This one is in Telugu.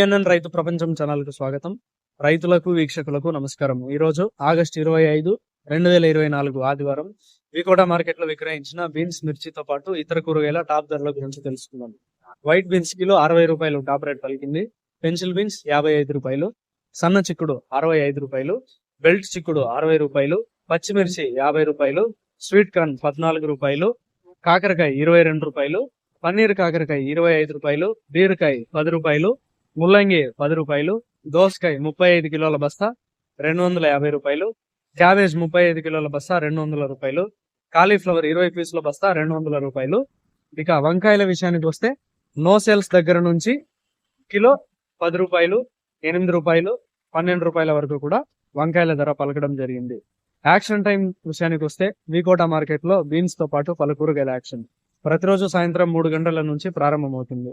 సిఎన్ఎన్ రైతు ప్రపంచం ఛానల్కు స్వాగతం. రైతులకు వీక్షకులకు నమస్కారం. ఈ రోజు ఆగస్టు ఇరవై ఐదు రెండు వేల ఇరవై నాలుగు ఆదివారం వికోట మార్కెట్లో విక్రయించిన బీన్స్ మిర్చితో పాటు ఇతర కూరగాయల టాప్ ధరల గురించి తెలుసుకుందాం. వైట్ బీన్స్ కిలో అరవై రూపాయలు టాప్ రేట్ పలికింది. పెన్సిల్ బీన్స్ యాభై ఐదు రూపాయలు సన్న చిక్కుడు అరవై ఐదు రూపాయలు బెల్ట్ చిక్కుడు అరవై రూపాయలు పచ్చిమిర్చి యాభై రూపాయలు స్వీట్ కార్న్ పద్నాలుగు రూపాయలు కాకరకాయ ఇరవై రెండు రూపాయలు పన్నీర్ కాకరకాయ ఇరవై ఐదు రూపాయలు బీరకాయ పది రూపాయలు ముల్లంగి పది రూపాయలు దోసకాయ ముప్పై ఐదు కిలోల బస్తా రెండు వందల యాభై రూపాయలు క్యాబేజ్ ముప్పై ఐదు కిలోల బస్తా రెండు వందల రూపాయలు కాలీఫ్లవర్ ఇరవై పీసుల బస్తా రెండు వందల రూపాయలు. ఇక వంకాయల విషయానికి వస్తే నో సేల్స్ దగ్గర నుంచి కిలో పది రూపాయలు ఎనిమిది రూపాయలు పన్నెండు రూపాయల వరకు కూడా వంకాయల ధర పలకడం జరిగింది. యాక్షన్ టైం విషయానికి వస్తే వికోట మార్కెట్లో బీన్స్తో బీన్స్తో పాటు పలు కూరగాయల యాక్షన్. ప్రతిరోజు సాయంత్రం మూడు గంటల నుంచి ప్రారంభమవుతుంది.